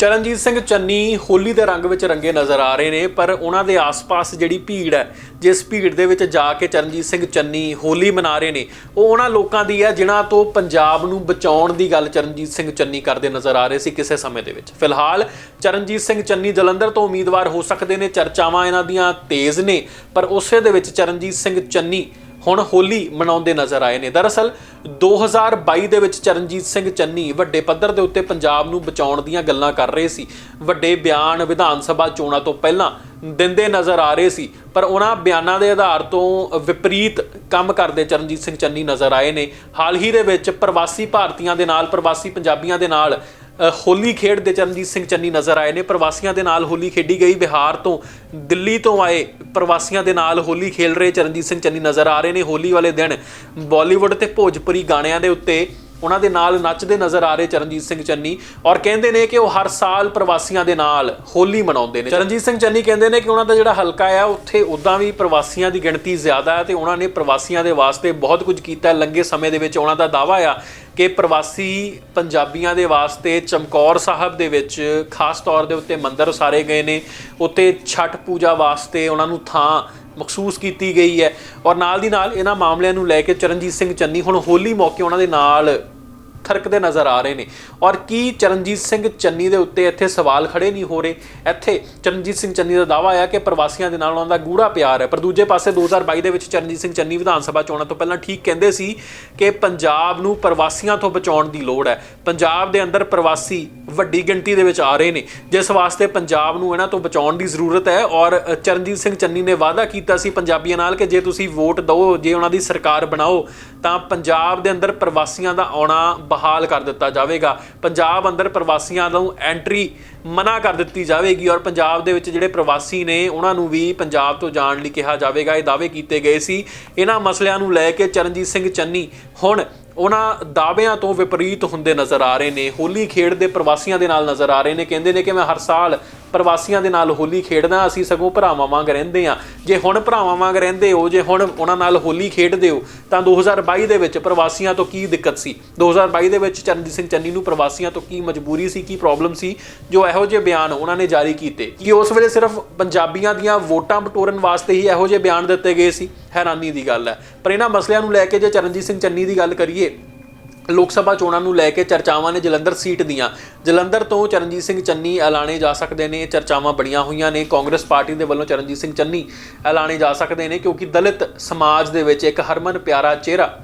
ਚਰਨਜੀਤ ਸਿੰਘ ਚੰਨੀ ਹੋਲੀ ਦੇ ਰੰਗ ਵਿੱਚ ਰੰਗੇ ਨਜ਼ਰ ਆ ਰਹੇ ਨੇ, ਪਰ ਉਹਨਾਂ ਦੇ ਆਸ-ਪਾਸ ਜਿਹੜੀ ਭੀੜ ਹੈ, ਜਿਸ ਭੀੜ ਦੇ ਵਿੱਚ ਜਾ ਕੇ ਚਰਨਜੀਤ ਸਿੰਘ ਚੰਨੀ ਹੋਲੀ ਮਨਾ ਰਹੇ ਨੇ, ਉਹ ਉਹਨਾਂ ਲੋਕਾਂ ਦੀ ਹੈ ਜਿਨ੍ਹਾਂ ਤੋਂ ਪੰਜਾਬ ਨੂੰ ਬਚਾਉਣ ਦੀ ਗੱਲ ਚਰਨਜੀਤ ਸਿੰਘ ਚੰਨੀ ਕਰਦੇ ਨਜ਼ਰ ਆ ਰਹੇ ਸੀ ਕਿਸੇ ਸਮੇਂ ਦੇ ਵਿੱਚ। ਫਿਲਹਾਲ ਚਰਨਜੀਤ ਸਿੰਘ ਚੰਨੀ ਜਲੰਧਰ ਤੋਂ ਉਮੀਦਵਾਰ ਹੋ ਸਕਦੇ ਨੇ, ਚਰਚਾਵਾਂ ਇਹਨਾਂ ਦੀਆਂ ਤੇਜ਼ ਨੇ, ਪਰ ਉਸੇ ਦੇ ਵਿੱਚ ਚਰਨਜੀਤ ਸਿੰਘ ਚੰਨੀ ਹੁਣ ਹੋਲੀ ਮਨਾਉਂਦੇ ਨਜ਼ਰ ਆਏ ਨੇ। ਦਰਅਸਲ 2022 ਦੇ ਵਿੱਚ ਚਰਨਜੀਤ ਸਿੰਘ ਚੰਨੀ ਵੱਡੇ ਪੱਧਰ ਦੇ ਉੱਤੇ ਪੰਜਾਬ ਨੂੰ ਬਚਾਉਣ ਦੀਆਂ ਗੱਲਾਂ ਕਰ ਰਹੇ ਸੀ। ਵੱਡੇ ਬਿਆਨ ਵਿਧਾਨ ਸਭਾ ਚੋਣਾਂ ਤੋਂ ਪਹਿਲਾਂ ਦਿੰਦੇ ਨਜ਼ਰ ਆ ਰਹੇ ਸੀ। ਪਰ ਉਹਨਾਂ ਬਿਆਨਾਂ ਦੇ ਆਧਾਰ ਤੋਂ ਵਿਪਰੀਤ ਕੰਮ ਕਰਦੇ ਚਰਨਜੀਤ ਸਿੰਘ ਚੰਨੀ ਨਜ਼ਰ ਆਏ ਨੇ। ਹਾਲ ਹੀ ਦੇ ਵਿੱਚ ਪ੍ਰਵਾਸੀ ਭਾਰਤੀਆਂ ਦੇ ਨਾਲ, ਪ੍ਰਵਾਸੀ ਪੰਜਾਬੀਆਂ ਦੇ ਨਾਲ ਅ, ਹੋਲੀ ਖੇਡਦੇ ਚਰਨਜੀਤ ਸਿੰਘ ਚੰਨੀ ਨਜ਼ਰ ਆਏ ਨੇ। ਪ੍ਰਵਾਸੀਆਂ ਦੇ ਨਾਲ ਹੋਲੀ ਖੇਡੀ ਗਈ। ਬਿਹਾਰ ਤੋਂ ਦਿੱਲੀ ਤੋਂ ਆਏ ਪ੍ਰਵਾਸੀਆਂ ਦੇ ਨਾਲ ਹੋਲੀ ਖੇਡ ਰਹੇ ਚਰਨਜੀਤ ਸਿੰਘ ਚੰਨੀ ਨਜ਼ਰ ਆ ਰਹੇ ਨੇ। ਹੋਲੀ ਵਾਲੇ ਦਿਨ ਬਾਲੀਵੁੱਡ ਤੇ ਭੋਜਪੁਰੀ ਗਾਣਿਆਂ ਦੇ ਉੱਤੇ ਉਹਨਾਂ ਦੇ ਨਾਲ ਨੱਚਦੇ ਨਜ਼ਰ ਆ ਰਹੇ ਚਰਨਜੀਤ ਸਿੰਘ ਚੰਨੀ ਔਰ ਕਹਿੰਦੇ ਨੇ ਕਿ ਉਹ ਹਰ ਸਾਲ ਪ੍ਰਵਾਸੀਆਂ ਦੇ ਨਾਲ ਹੋਲੀ ਮਨਾਉਂਦੇ ਨੇ। ਚਰਨਜੀਤ ਸਿੰਘ ਚੰਨੀ ਕਹਿੰਦੇ ਨੇ ਕਿ ਉਹਨਾਂ ਦਾ ਜਿਹੜਾ ਹਲਕਾ ਆ ਉੱਥੇ ਉਦਾਂ ਵੀ ਪ੍ਰਵਾਸੀਆਂ ਦੀ ਗਿਣਤੀ ਜ਼ਿਆਦਾ ਹੈ ਤੇ ਉਹਨਾਂ ਨੇ ਪ੍ਰਵਾਸੀਆਂ ਦੇ ਵਾਸਤੇ ਬਹੁਤ ਕੁਝ ਕੀਤਾ। ਹੈ। ਲੰਘੇ ਸਮੇਂ ਦੇ ਵਿੱਚ ਉਹਨਾਂ ਦਾ ਦਾਵਾ ਆ ਕਿ ਪ੍ਰਵਾਸੀ ਪੰਜਾਬੀਆਂ ਦੇ ਵਾਸਤੇ ਚਮਕੌਰ ਸਾਹਿਬ ਦੇ ਵਿੱਚ ਖਾਸ ਤੌਰ ਦੇ ਉੱਤੇ ਮੰਦਰ ਉਸਾਰੇ ਗਏ ਨੇ। ਉੱਤੇ ਛਠ ਪੂਜਾ ਵਾਸਤੇ ਉਹਨਾਂ ਨੂੰ ਥਾਂ ਮਖਸੂਸ ਕੀਤੀ ਗਈ ਹੈ। ਔਰ ਨਾਲ ਦੀ ਨਾਲ ਇਹਨਾਂ ਮਾਮਲਿਆਂ ਨੂੰ ਲੈ ਕੇ ਚਰਨਜੀਤ ਸਿੰਘ ਚੰਨੀ ਹੁਣ ਹੋਲੀ ਮੌਕੇ ਉਹਨਾਂ ਦੇ ਨਾਲ ਥਰਕਦੇ ਨਜ਼ਰ ਆ ਰਹੇ ਨੇ। ਔਰ ਕੀ ਚਰਨਜੀਤ ਸਿੰਘ ਚੰਨੀ ਦੇ ਉੱਤੇ ਇੱਥੇ ਸਵਾਲ ਖੜੇ ਨਹੀਂ ਹੋ ਰਹੇ? ਇੱਥੇ ਚਰਨਜੀਤ ਸਿੰਘ ਚੰਨੀ ਦਾ ਦਾਵਾ ਹੈ ਕਿ ਪ੍ਰਵਾਸੀਆਂ ਦੇ ਨਾਲ ਉਹਨਾਂ ਦਾ ਗੂੜਾ ਪਿਆਰ ਹੈ। ਪਰ ਦੂਜੇ ਪਾਸੇ 2022 ਦੇ ਵਿੱਚ ਚਰਨਜੀਤ ਸਿੰਘ ਚੰਨੀ ਵਿਧਾਨ ਸਭਾ ਚੋਣਾਂ ਤੋਂ ਪਹਿਲਾਂ ਠੀਕ ਕਹਿੰਦੇ ਸੀ ਕਿ ਪੰਜਾਬ ਨੂੰ ਪ੍ਰਵਾਸੀਆਂ ਤੋਂ ਬਚਾਉਣ ਦੀ ਲੋੜ ਹੈ। ਪੰਜਾਬ ਦੇ ਅੰਦਰ ਪ੍ਰਵਾਸੀ ਵੱਡੀ ਗਿਣਤੀ ਦੇ ਵਿੱਚ ਆ ਰਹੇ ਨੇ। ਜਿਸ ਵਾਸਤੇ ਪੰਜਾਬ ਨੂੰ ਇਹਨਾਂ ਤੋਂ ਬਚਾਉਣ ਦੀ ਜ਼ਰੂਰਤ ਹੈ। ਔਰ ਚਰਨਜੀਤ ਸਿੰਘ ਚੰਨੀ ਨੇ ਵਾਅਦਾ ਕੀਤਾ ਸੀ ਪੰਜਾਬੀਆਂ ਨਾਲ ਕਿ ਜੇ ਤੁਸੀਂ ਵੋਟ ਦਿਓ, ਜੇ ਉਹਨਾਂ ਦੀ ਸਰਕਾਰ ਬਣਾਓ, ਤਾਂ ਪੰਜਾਬ ਦੇ ਅੰਦਰ ਪ੍ਰਵਾਸੀਆਂ ਦਾ ਆਉਣਾ ਬਹਾਲ ਕਰ ਦਿੱਤਾ ਜਾਵੇਗਾ। ਪੰਜਾਬ ਅੰਦਰ ਪ੍ਰਵਾਸੀਆਂ ਨੂੰ ਐਂਟਰੀ ਮਨਾ ਕਰ ਦਿੱਤੀ ਜਾਵੇਗੀ ਔਰ ਪੰਜਾਬ ਦੇ ਵਿੱਚ ਜਿਹੜੇ ਪ੍ਰਵਾਸੀ ਨੇ, ਉਹਨਾਂ ਨੂੰ ਵੀ ਪੰਜਾਬ ਤੋਂ ਜਾਣ ਲਈ ਕਿਹਾ ਜਾਵੇਗਾ। ਇਹ ਦਾਅਵੇ ਕੀਤੇ ਗਏ ਸੀ। ਇਹਨਾਂ ਮਸਲਿਆਂ ਨੂੰ ਲੈ ਕੇ ਚਰਨਜੀਤ ਸਿੰਘ ਚੰਨੀ ਹੁਣ ਉਹਨਾਂ ਦਾਅਵਿਆਂ ਤੋਂ ਵਿਪਰੀਤ ਹੁੰਦੇ ਨਜ਼ਰ ਆ ਰਹੇ ਨੇ। ਹੋਲੀ ਖੇਡਦੇ ਪ੍ਰਵਾਸੀਆਂ ਦੇ ਨਾਲ ਨਜ਼ਰ ਆ ਰਹੇ ਨੇ। ਕਹਿੰਦੇ ਨੇ ਕਿ ਮੈਂ ਹਰ ਸਾਲ ਪ੍ਰਵਾਸੀਆਂ ਦੇ ਨਾਲ ਹੋਲੀ ਖੇਡਦਾ ਅਸੀਂ ਸਗੋਂ ਭਰਾਵਾਂ ਵਾਂਗ ਰਹਿੰਦੇ ਆ ਜੇ ਹੁਣ ਭਰਾਵਾਂ ਵਾਂਗ ਰਹਿੰਦੇ ਹੋ, ਜੇ ਹੁਣ ਉਹਨਾਂ ਨਾਲ ਹੋਲੀ ਖੇਡਦੇ ਹੋ, ਤਾਂ 2022 ਦੇ ਵਿੱਚ ਪ੍ਰਵਾਸੀਆਂ ਤੋਂ ਕੀ ਦਿੱਕਤ ਸੀ? 2022 ਦੇ ਵਿੱਚ ਚਰਨਜੀਤ ਸਿੰਘ ਚੰਨੀ ਨੂੰ ਪ੍ਰਵਾਸੀਆਂ ਤੋਂ ਕੀ ਮਜਬੂਰੀ ਸੀ, ਕੀ ਪ੍ਰੋਬਲਮ ਸੀ? ਜੋ ਇਹੋ ਜਿਹੇ ਬਿਆਨ ਉਹਨਾਂ ਨੇ ਜਾਰੀ ਕੀਤੇ। ਕਿ ਉਸ ਵੇਲੇ ਸਿਰਫ ਪੰਜਾਬੀਆਂ ਦੀਆਂ ਵੋਟਾਂ ਬਟੋਰਨ ਵਾਸਤੇ ਹੀ ਇਹੋ ਜਿਹੇ ਬਿਆਨ ਦਿੱਤੇ ਗਏ ਸੀ? ਹੈਰਾਨੀ ਦੀ ਗੱਲ ਹੈ। ਪਰ ਇਹਨਾਂ ਮਸਲਿਆਂ ਨੂੰ ਲੈ ਕੇ ਜੇ ਚਰਨਜੀਤ ਸਿੰਘ ਚੰਨੀ ਦੀ ਗੱਲ ਕਰੀਏ ਲੋਕ ਸਭਾ ਚੋਣਾਂ ਨੂੰ ਲੈ ਕੇ ਚਰਚਾਵਾਂ ਨੇ ਜਲੰਧਰ ਸੀਟ ਦੀਆਂ। ਜਲੰਧਰ ਤੋਂ ਚਰਨਜੀਤ ਸਿੰਘ ਚੰਨੀ ਐਲਾਨੇ ਜਾ ਸਕਦੇ ਨੇ। ਚਰਚਾਵਾਂ ਬੜੀਆਂ ਹੋਈਆਂ ਨੇ। ਕਾਂਗਰਸ ਪਾਰਟੀ ਦੇ ਵੱਲੋਂ ਚਰਨਜੀਤ ਸਿੰਘ ਚੰਨੀ ਐਲਾਨੇ ਜਾ ਸਕਦੇ ਨੇ ਕਿਉਂਕਿ ਦਲਿਤ ਸਮਾਜ ਦੇ ਵਿੱਚ ਇੱਕ ਹਰਮਨ ਪਿਆਰਾ ਚਿਹਰਾ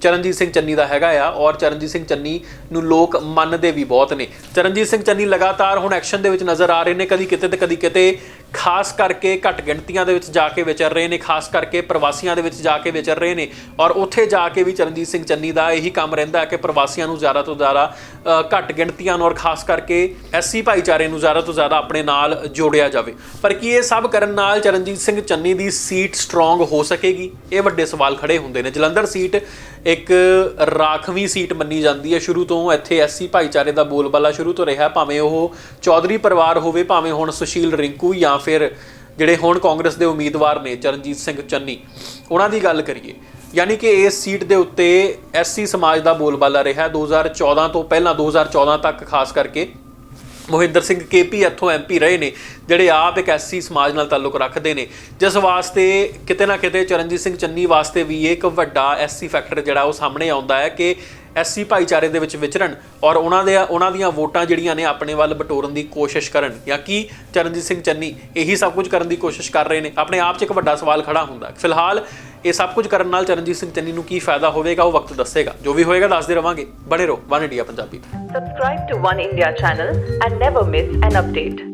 ਚਰਨਜੀਤ ਸਿੰਘ ਚੰਨੀ ਦਾ ਹੈਗਾ ਆ ਔਰ ਚਰਨਜੀਤ ਸਿੰਘ ਚੰਨੀ ਨੂੰ ਲੋਕ ਮੰਨਦੇ ਵੀ ਬਹੁਤ ਨੇ। ਚਰਨਜੀਤ ਸਿੰਘ ਚੰਨੀ ਲਗਾਤਾਰ ਹੁਣ ਐਕਸ਼ਨ ਦੇ ਵਿੱਚ ਨਜ਼ਰ ਆ ਰਹੇ ਨੇ। ਕਦੀ ਕਿਤੇ ਤੇ ਕਦੀ ਕਿਤੇ ਖਾਸ ਕਰਕੇ ਘੱਟ ਗਿਣਤੀਆਂ ਦੇ ਵਿੱਚ ਜਾ ਕੇ ਵਿਚਰ ਰਹੇ ਨੇ, ਖਾਸ ਕਰਕੇ ਪ੍ਰਵਾਸੀਆਂ ਦੇ ਵਿੱਚ ਜਾ ਕੇ ਵਿਚਰ ਰਹੇ ਨੇ। ਔਰ ਉੱਥੇ ਜਾ ਕੇ ਵੀ ਚਰਨਜੀਤ ਸਿੰਘ ਚੰਨੀ ਦਾ ਇਹੀ ਕੰਮ ਰਹਿੰਦਾ ਹੈ ਕਿ ਪ੍ਰਵਾਸੀਆਂ ਨੂੰ ਜ਼ਿਆਦਾ ਤੋਂ ਜ਼ਿਆਦਾ ਘੱਟ ਗਿਣਤੀਆਂ ਨੂੰ ਔਰ ਖਾਸ ਕਰਕੇ ਐਸਸੀ ਭਾਈਚਾਰੇ ਨੂੰ ਜ਼ਿਆਦਾ ਤੋਂ ਜ਼ਿਆਦਾ ਆਪਣੇ ਨਾਲ ਜੋੜਿਆ ਜਾਵੇ। ਪਰ ਕੀ ਇਹ ਸਭ ਕਰਨ ਨਾਲ ਚਰਨਜੀਤ ਸਿੰਘ ਚੰਨੀ ਦੀ ਸੀਟ ਸਟਰੋਂਗ ਹੋ ਸਕੇਗੀ? ਇਹ ਵੱਡੇ ਸਵਾਲ ਖੜੇ ਹੁੰਦੇ ਨੇ। ਜਲੰਧਰ ਸੀਟ ਇੱਕ ਰਾਖਵੀਂ ਸੀਟ ਮੰਨੀ ਜਾਂਦੀ ਹੈ। ਸ਼ੁਰੂ ਤੋਂ ਇੱਥੇ ਐਸਸੀ ਭਾਈਚਾਰੇ ਦਾ ਬੋਲਬਾਲਾ ਸ਼ੁਰੂ ਤੋਂ ਰਿਹਾ। ਭਾਵੇਂ ਉਹ ਚੌਧਰੀ ਪਰਿਵਾਰ ਹੋਵੇ, ਭਾਵੇਂ ਹੁਣ ਸੁਸ਼ੀਲ ਰਿੰਕੂ ਜਾਂ ਫਿਰ ਜਿਹੜੇ ਹੁਣ ਕਾਂਗਰਸ ਦੇ ਉਮੀਦਵਾਰ ਨੇ, ਚਰਨਜੀਤ ਸਿੰਘ ਚੰਨੀ, ਉਹਨਾਂ ਦੀ ਗੱਲ ਕਰੀਏ। ਯਾਨੀ ਕਿ ਇਸ ਸੀਟ ਦੇ ਉੱਤੇ ਐਸਸੀ ਸਮਾਜ ਦਾ ਬੋਲਬਾਲਾ ਰਿਹਾ 2014 ਤੋਂ ਪਹਿਲਾਂ 2014 ਤੱਕ ਖਾਸ ਕਰਕੇ। ਮੋਹਿੰਦਰ ਸਿੰਘ ਕੇਪੀ ਇੱਥੋਂ ਐਮਪੀ ਰਹੇ ਨੇ, ਜਿਹੜੇ ਆਪ ਇੱਕ ਐਸਸੀ ਸਮਾਜ ਨਾਲ ਤਾਲੁਕ ਰੱਖਦੇ ਨੇ। ਜਿਸ ਵਾਸਤੇ ਕਿਤੇ ਨਾ ਕਿਤੇ ਚਰਨਜੀਤ ਸਿੰਘ ਚੰਨੀ ਵਾਸਤੇ ਵੀ ਇੱਕ ਵੱਡਾ ਐਸਸੀ ਫੈਕਟਰ ਜਿਹੜਾ ਉਹ ਸਾਹਮਣੇ ਆਉਂਦਾ ਹੈ ਕਿ ਐਸਸੀ ਭਾਈਚਾਰੇ ਦੇ ਵਿੱਚ ਵਿਚਰਨ ਔਰ ਉਹਨਾਂ ਦੇ ਉਹਨਾਂ ਦੀਆਂ ਵੋਟਾਂ ਜਿਹੜੀਆਂ ਨੇ ਆਪਣੇ ਵੱਲ ਬਟੋਰਨ ਦੀ ਕੋਸ਼ਿਸ਼ ਕਰਨ। ਜਾਂ ਕੀ ਚਰਨਜੀਤ ਸਿੰਘ ਚੰਨੀ ਇਹੀ ਸਭ ਕੁਝ ਕਰਨ ਦੀ ਕੋਸ਼ਿਸ਼ ਕਰ ਰਹੇ ਨੇ? ਆਪਣੇ ਆਪ 'ਚ ਇੱਕ ਵੱਡਾ ਸਵਾਲ ਖੜਾ ਹੁੰਦਾ। ਫਿਲਹਾਲ ਇਹ ਸਭ ਕੁਝ ਕਰਨ ਨਾਲ ਚਰਨਜੀਤ ਸਿੰਘ ਚੰਨੀ ਨੂੰ ਕੀ ਫਾਇਦਾ ਹੋਵੇਗਾ? ਉਹ ਵਕਤ ਦੱਸੇਗਾ। ਜੋ ਵੀ ਹੋਏਗਾ ਦੱਸਦੇ ਰਵਾਂਗੇ। ਬਣੇ ਰਹੋ। ਵਨ ਇੰਡੀਆ ਪੰਜਾਬੀ ਤੇ। Subscribe to One India channel and never miss an.